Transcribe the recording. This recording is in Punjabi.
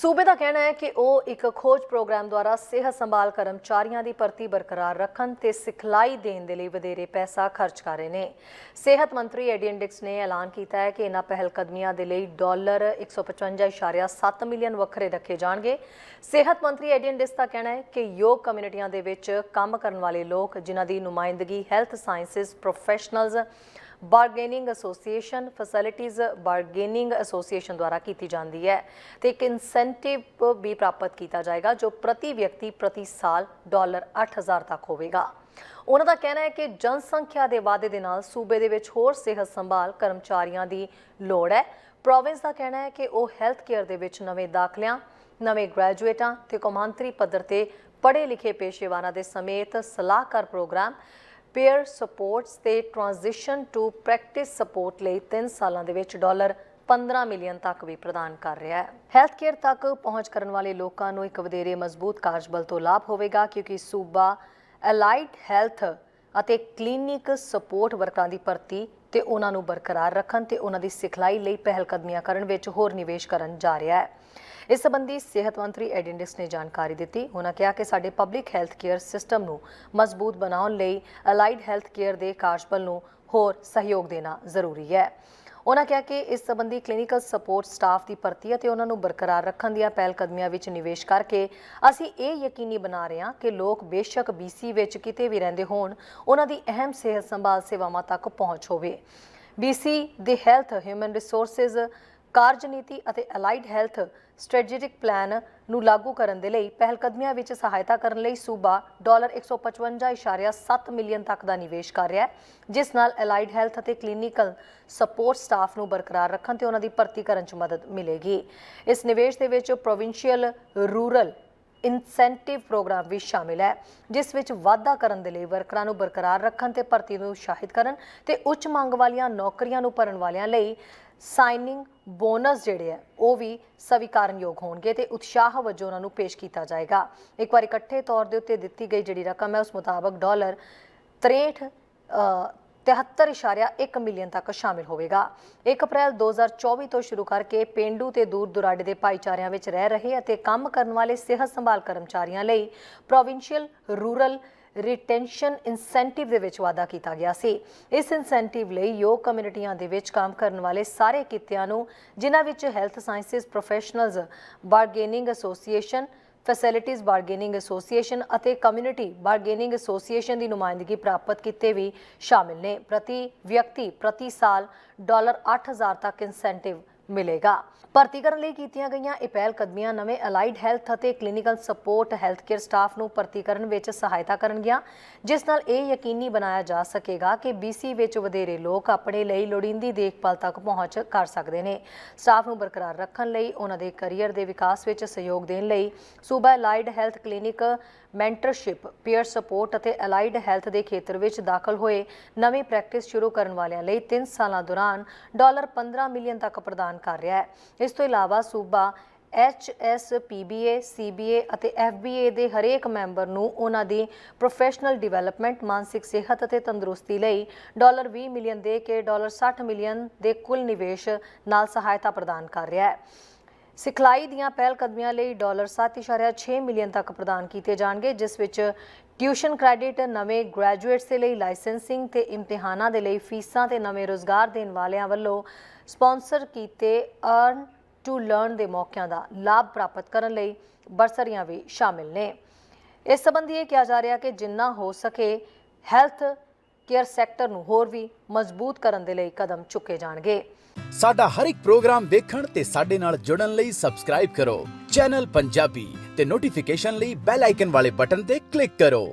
ਸੂਬੇ ਦਾ ਕਹਿਣਾ ਹੈ ਕਿ ਉਹ ਇੱਕ ਖੋਜ ਪ੍ਰੋਗਰਾਮ ਦੁਆਰਾ ਸਿਹਤ ਸੰਭਾਲ ਕਰਮਚਾਰੀਆਂ ਦੀ ਭਰਤੀ ਬਰਕਰਾਰ ਰੱਖਣ ਤੇ ਸਿਖਲਾਈ ਦੇਣ ਦੇ ਲਈ ਵਧੇਰੇ ਪੈਸਾ ਖਰਚ ਕਰ ਰਹੇ ਨੇ। ਸਿਹਤ ਮੰਤਰੀ ਐਡੀਨ ਡਿਕਸ ਨੇ ਐਲਾਨ ਕੀਤਾ ਹੈ ਕਿ ਇਹਨਾਂ ਪਹਿਲ ਕਦਮੀਆਂ ਦੇ ਲਈ ਡਾਲਰ 155.7 ਮਿਲੀਅਨ ਵੱਖਰੇ ਰੱਖੇ ਜਾਣਗੇ। ਸਿਹਤ ਮੰਤਰੀ ਐਡੀਨ ਡਿਕਸ ਦਾ ਕਹਿਣਾ ਹੈ ਕਿ ਯੋਗ ਕਮਿਊਨਿਟੀਆਂ ਦੇ ਵਿੱਚ ਕੰਮ ਕਰਨ ਵਾਲੇ ਲੋਕ ਜਿਨ੍ਹਾਂ ਦੀ ਨੁਮਾਇੰਦਗੀ, health sciences professionals bargaining association facilities bargaining association ਦੁਆਰਾ ਕੀਤੀ ਜਾਂਦੀ ਹੈ ਤੇ ਇੱਕ ਇਨਸੈਂਟਿਵ ਵੀ ਪ੍ਰਾਪਤ ਕੀਤਾ ਜਾਏਗਾ, ਜੋ ਪ੍ਰਤੀ ਵਿਅਕਤੀ ਪ੍ਰਤੀ ਸਾਲ ਡਾਲਰ 8000 ਤੱਕ ਹੋਵੇਗਾ। ਉਹਨਾਂ ਦਾ ਕਹਿਣਾ ਹੈ ਕਿ ਜਨਸੰਖਿਆ ਦੇ ਵਾਧੇ ਦੇ ਨਾਲ ਸੂਬੇ ਦੇ ਵਿੱਚ ਹੋਰ ਸਿਹਤ ਸੰਭਾਲ ਕਰਮਚਾਰੀਆਂ ਦੀ ਲੋੜ ਹੈ। ਪ੍ਰੋਵਿੰਸ ਦਾ ਕਹਿਣਾ ਹੈ ਕਿ ਉਹ ਹੈਲਥ ਕੇਅਰ ਦੇ ਵਿੱਚ ਨਵੇਂ ਦਾਖਲਿਆਂ, ਨਵੇਂ ਗ੍ਰੈਜੂਏਟਾਂ ਤੇ ਕੌਮਾਂਤਰੀ ਪੱਧਰ ਤੇ ਪੜ੍ਹੇ ਲਿਖੇ ਪੇਸ਼ੇਵਾਰਾਂ ਦੇ ਸਮੇਤ ਸਲਾਹਕਾਰ ਪ੍ਰੋਗਰਾਮ ਪੇਅਰ ਸਪੋਰਟਸ ਤੇ ਟ੍ਰਾਂਜੀਸ਼ਨ ਟੂ ਪ੍ਰੈਕਟਿਸ ਸਪੋਰਟ ਲਈ 3 ਸਾਲਾਂ ਦੇ ਵਿੱਚ ਡਾਲਰ 15 ਮਿਲੀਅਨ ਤੱਕ ਵੀ ਪ੍ਰਦਾਨ ਕਰ ਰਿਹਾ ਹੈ। ਹੈਲਥ ਕੇਅਰ ਤੱਕ ਪਹੁੰਚ ਕਰਨ ਵਾਲੇ ਲੋਕਾਂ ਨੂੰ ਇੱਕ ਵਧੇਰੇ ਮਜ਼ਬੂਤ ਕਾਰਜਬਲ ਤੋਂ ਲਾਭ ਹੋਵੇਗਾ ਕਿਉਂਕਿ ਸੂਬਾ ਅਲਾਈਡ ਹੈਲਥ ਅਤੇ ਕਲੀਨਿਕ ਸਪੋਰਟ ਵਰਕਰਾਂ ਦੀ ਭਰਤੀ ਤੇ ਉਹਨਾਂ ਨੂੰ ਬਰਕਰਾਰ ਰੱਖਣ ਤੇ ਉਹਨਾਂ ਦੀ ਸਿਖਲਾਈ ਲਈ ਪਹਿਲ ਕਦਮੀਆਂ ਕਰਨ ਵਿੱਚ ਹੋਰ ਨਿਵੇਸ਼ ਕਰਨ ਜਾ ਰਿਹਾ ਹੈ। ਇਸ ਸੰਬੰਧੀ ਸਿਹਤ ਮੰਤਰੀ ਐਡਿੰਡਿਸ ਨੇ ਜਾਣਕਾਰੀ ਦਿੱਤੀ। ਉਹਨਾਂ ਕਿਹਾ ਕਿ ਸਾਡੇ ਪਬਲਿਕ ਹੈਲਥ ਕੇਅਰ ਸਿਸਟਮ ਨੂੰ ਮਜ਼ਬੂਤ ਬਣਾਉਣ ਲਈ ਅਲਾਈਡ ਹੈਲਥ ਕੇਅਰ ਦੇ ਕਾਰਜਬਲ ਨੂੰ ਹੋਰ ਸਹਿਯੋਗ ਦੇਣਾ ਜ਼ਰੂਰੀ ਹੈ। ਉਹਨਾਂ ਕਿਹਾ ਕਿ ਇਸ ਸੰਬੰਧੀ ਕਲੀਨਿਕਲ ਸਪੋਰਟ ਸਟਾਫ ਦੀ ਭਰਤੀ ਅਤੇ ਉਹਨਾਂ ਨੂੰ ਬਰਕਰਾਰ ਰੱਖਣ ਦੀਆਂ ਪਹਿਲ ਕਦਮੀਆਂ ਵਿੱਚ ਨਿਵੇਸ਼ ਕਰਕੇ ਅਸੀਂ ਇਹ ਯਕੀਨੀ ਬਣਾ ਰਹੇ ਹਾਂ ਕਿ ਲੋਕ ਬੇਸ਼ੱਕ BC ਵਿੱਚ ਕਿਤੇ ਵੀ ਰਹਿੰਦੇ ਹੋਣ ਉਹਨਾਂ ਦੀ ਅਹਿਮ ਸਿਹਤ ਸੰਭਾਲ ਸੇਵਾਵਾਂ ਤੱਕ ਪਹੁੰਚ ਹੋਵੇ। BC ਦੇ ਹੈਲਥ ਹਿਊਮਨ ਰਿਸੋਰਸਸ ਕਾਰਜਨੀਤੀ ਅਤੇ ਅਲਾਈਡ ਹੈਲਥ ਸਟ੍ਰੈਟੇਜਿਕ ਪਲਾਨ ਨੂੰ ਲਾਗੂ ਕਰਨ ਦੇ ਲਈ ਪਹਿਲਕਦਮੀਆਂ ਵਿੱਚ ਸਹਾਇਤਾ ਕਰਨ ਲਈ ਸੂਬਾ ਡਾਲਰ 155.7 ਮਿਲੀਅਨ ਤੱਕ ਦਾ ਨਿਵੇਸ਼ ਕਰ ਰਿਹਾ ਹੈ, ਜਿਸ ਨਾਲ ਅਲਾਈਡ ਹੈਲਥ ਅਤੇ ਕਲੀਨਿਕਲ ਸਪੋਰਟ ਸਟਾਫ ਨੂੰ ਬਰਕਰਾਰ ਰੱਖਣ ਤੇ ਉਹਨਾਂ ਦੀ ਭਰਤੀ ਕਰਨ 'ਚ ਮਦਦ ਮਿਲੇਗੀ। ਇਸ ਨਿਵੇਸ਼ ਦੇ ਵਿੱਚ ਪ੍ਰੋਵਿੰਸ਼ੀਅਲ ਰੂਰਲ ਇਨਸੈਂਟਿਵ ਪ੍ਰੋਗਰਾਮ ਵੀ ਸ਼ਾਮਿਲ ਹੈ, ਜਿਸ ਵਿੱਚ ਵਾਧਾ ਕਰਨ ਦੇ ਲਈ ਵਰਕਰਾਂ ਨੂੰ ਬਰਕਰਾਰ ਰੱਖਣ ਤੇ ਭਰਤੀ ਨੂੰ ਉਤਸ਼ਾਹਿਤ ਕਰਨ ਤੇ ਉੱਚ ਮੰਗ ਵਾਲੀਆਂ ਨੌਕਰੀਆਂ ਨੂੰ ਭਰਨ ਵਾਲਿਆਂ ਲਈ ਸਾਈਨਿੰਗ ਬੋਨਸ ਜਿਹੜੇ ਹੈ, ਉਹ ਵੀ ਸਵੀਕਾਰਨਯੋਗ ਹੋਣਗੇ ਤੇ ਉਤਸ਼ਾਹ ਵਜੋਂ ਉਹਨਾਂ ਨੂੰ ਪੇਸ਼ ਕੀਤਾ ਜਾਏਗਾ। ਇੱਕ ਵਾਰ ਇਕੱਠੇ ਤੌਰ ਦੇ ਉੱਤੇ ਦਿੱਤੀ ਗਈ ਜਿਹੜੀ ਰਕਮ ਹੈ, ਉਸ ਮੁਤਾਬਕ ਡਾਲਰ 63 73.1 ਮਿਲੀਅਨ ਤੱਕ ਸ਼ਾਮਿਲ ਹੋਵੇਗਾ। 1 ਅਪ੍ਰੈਲ 2024 ਤੋਂ ਸ਼ੁਰੂ ਕਰਕੇ ਪਿੰਡੂ ਤੇ ਦੂਰ ਦੁਰਾਡੇ ਦੇ ਭਾਈਚਾਰਿਆਂ ਵਿੱਚ ਰਹਿ ਰਹੇ ਅਤੇ ਕੰਮ ਕਰਨ ਵਾਲੇ ਸਿਹਤ ਸੰਭਾਲ ਕਰਮਚਾਰੀਆਂ ਲਈ ਪ੍ਰੋਵਿੰਸ਼ੀਅਲ ਰੂਰਲ ਰਿਟੈਂਸ਼ਨ ਇਨਸੈਂਟਿਵ ਦੇ ਵਿੱਚ ਵਾਅਦਾ ਕੀਤਾ ਗਿਆ ਸੀ। ਇਸ ਇਨਸੈਂਟਿਵ ਲਈ ਯੋਗ ਕਮਿਊਨਿਟੀਆਂ ਦੇ ਵਿੱਚ ਕੰਮ ਕਰਨ ਵਾਲੇ ਸਾਰੇ ਕਿੱਤਿਆਂ ਨੂੰ, ਜਿਨ੍ਹਾਂ ਵਿੱਚ health sciences professionals bargaining association facilities bargaining association ਅਤੇ ਕਮਿਊਨਿਟੀ ਬਾਰਗੇਨਿੰਗ ਐਸੋਸੀਏਸ਼ਨ ਦੀ ਨੁਮਾਇੰਦਗੀ ਪ੍ਰਾਪਤ ਕੀਤੇ ਵੀ ਸ਼ਾਮਿਲ ਨੇ। ਪ੍ਰਤੀ ਵਿਅਕਤੀ ਪ੍ਰਤੀ ਸਾਲ ਡਾਲਰ 8000 ਤੱਕ ਇਨਸੈਂਟਿਵ ਮਿਲੇਗਾ। ਭਰਤੀ ਕਰਨ ਲਈ ਕੀਤੀਆਂ ਗਈਆਂ ਇਹ ਪਹਿਲ ਕਦਮੀਆਂ ਨਵੇਂ ਅਲਾਈਡ ਹੈਲਥ ਅਤੇ clinical support health care staff ਨੂੰ ਭਰਤੀ ਕਰਨ ਵਿੱਚ ਸਹਾਇਤਾ ਕਰਨਗੀਆਂ, ਜਿਸ ਨਾਲ ਇਹ ਯਕੀਨੀ ਬਣਾਇਆ ਜਾ ਸਕੇਗਾ ਕਿ BC ਵਿੱਚ ਵਧੇਰੇ ਲੋਕ ਆਪਣੇ ਲਈ ਲੋੜੀਂਦੀ ਦੇਖਭਾਲ ਤੱਕ ਪਹੁੰਚ ਕਰ ਸਕਦੇ ਨੇ। ਸਟਾਫ ਨੂੰ ਬਰਕਰਾਰ ਰੱਖਣ ਲਈ ਉਹਨਾਂ ਦੇ ਕੈਰੀਅਰ ਦੇ ਵਿਕਾਸ ਵਿੱਚ ਸਹਿਯੋਗ ਦੇਣ ਲਈ ਸੂਬਾ allied health clinic mentorship, peer support ਅਤੇ ਅਲਾਈਡ ਹੈਲਥ ਦੇ ਖੇਤਰ ਵਿੱਚ ਦਾਖਲ ਹੋਏ ਨਵੀਂ ਪ੍ਰੈਕਟਿਸ ਸ਼ੁਰੂ ਕਰਨ ਵਾਲਿਆਂ ਲਈ 3 ਸਾਲਾਂ ਦੌਰਾਨ ਡਾਲਰ 15 ਮਿਲੀਅਨ ਤੱਕ ਪ੍ਰਦਾਨ ਕਰ ਰਿਹਾ ਹੈ। ਇਸ ਤੋਂ ਇਲਾਵਾ ਸੂਬਾ HSPBA, CBA ਅਤੇ FBA ਦੇ ਹਰੇਕ ਮੈਂਬਰ ਨੂੰ ਉਹਨਾਂ ਦੀ ਪ੍ਰੋਫੈਸ਼ਨਲ ਡਿਵੈਲਪਮੈਂਟ ਮਾਨਸਿਕ ਸਿਹਤ ਅਤੇ ਤੰਦਰੁਸਤੀ ਲਈ ਡਾਲਰ 20 ਮਿਲੀਅਨ ਦੇ ਕੇ ਡਾਲਰ 60 ਮਿਲੀਅਨ ਦੇ ਕੁੱਲ ਨਿਵੇਸ਼ ਨਾਲ ਸਹਾਇਤਾ ਪ੍ਰਦਾਨ ਕਰ ਰਿਹਾ ਹੈ। ਸਿਖਲਾਈ ਦੀਆਂ ਪਹਿਲ ਕਦਮੀਆਂ ਲਈ ਡਾਲਰ 7.6 ਮਿਲੀਅਨ ਤੱਕ ਪ੍ਰਦਾਨ ਕੀਤੇ ਜਾਣਗੇ ਜਿਸ ਵਿੱਚ ਟਿਊਸ਼ਨ ਕ੍ਰੈਡਿਟ ਨਵੇਂ ਗ੍ਰੈਜੂਏਟਸ ਦੇ ਲਈ ਲਾਇਸੈਂਸਿੰਗ ਤੇ ਇਮਤਿਹਾਨਾਂ ਦੇ ਲਈ ਫੀਸਾਂ ਤੇ ਨਵੇਂ ਰੋਜ਼ਗਾਰ ਦੇਣ ਵਾਲਿਆਂ ਵੱਲੋਂ ਸਪਾਂਸਰ ਕੀਤੇ ਅਰਨ ਟੂ ਲਰਨ ਦੇ ਮੌਕਿਆਂ ਦਾ ਲਾਭ ਪ੍ਰਾਪਤ ਕਰਨ ਲਈ ਬਰਸਰੀਆਂ ਵੀ ਸ਼ਾਮਿਲ ਨੇ। ਇਸ ਸੰਬੰਧੀ ਇਹ ਕਿਹਾ ਜਾ ਰਿਹਾ ਕਿ ਜਿੰਨਾ ਹੋ ਸਕੇ ਹੈਲਥ ਕੇਅਰ ਸੈਕਟਰ ਨੂੰ ਹੋਰ ਵੀ ਮਜ਼ਬੂਤ ਕਰਨ ਦੇ ਲਈ ਕਦਮ ਚੁੱਕੇ ਜਾਣਗੇ। ਸਾਡਾ ਹਰ ਇੱਕ ਪ੍ਰੋਗਰਾਮ ਦੇਖਣ ਤੇ ਸਾਡੇ ਨਾਲ ਜੁੜਨ ਲਈ ਸਬਸਕ੍ਰਾਈਬ ਕਰੋ। ਚੈਨਲ ਪੰਜਾਬੀ ਤੇ ਨੋਟੀਫਿਕੇਸ਼ਨ ਲਈ ਬੈਲ ਆਈਕਨ ਵਾਲੇ ਬਟਨ ਤੇ ਕਲਿੱਕ ਕਰੋ।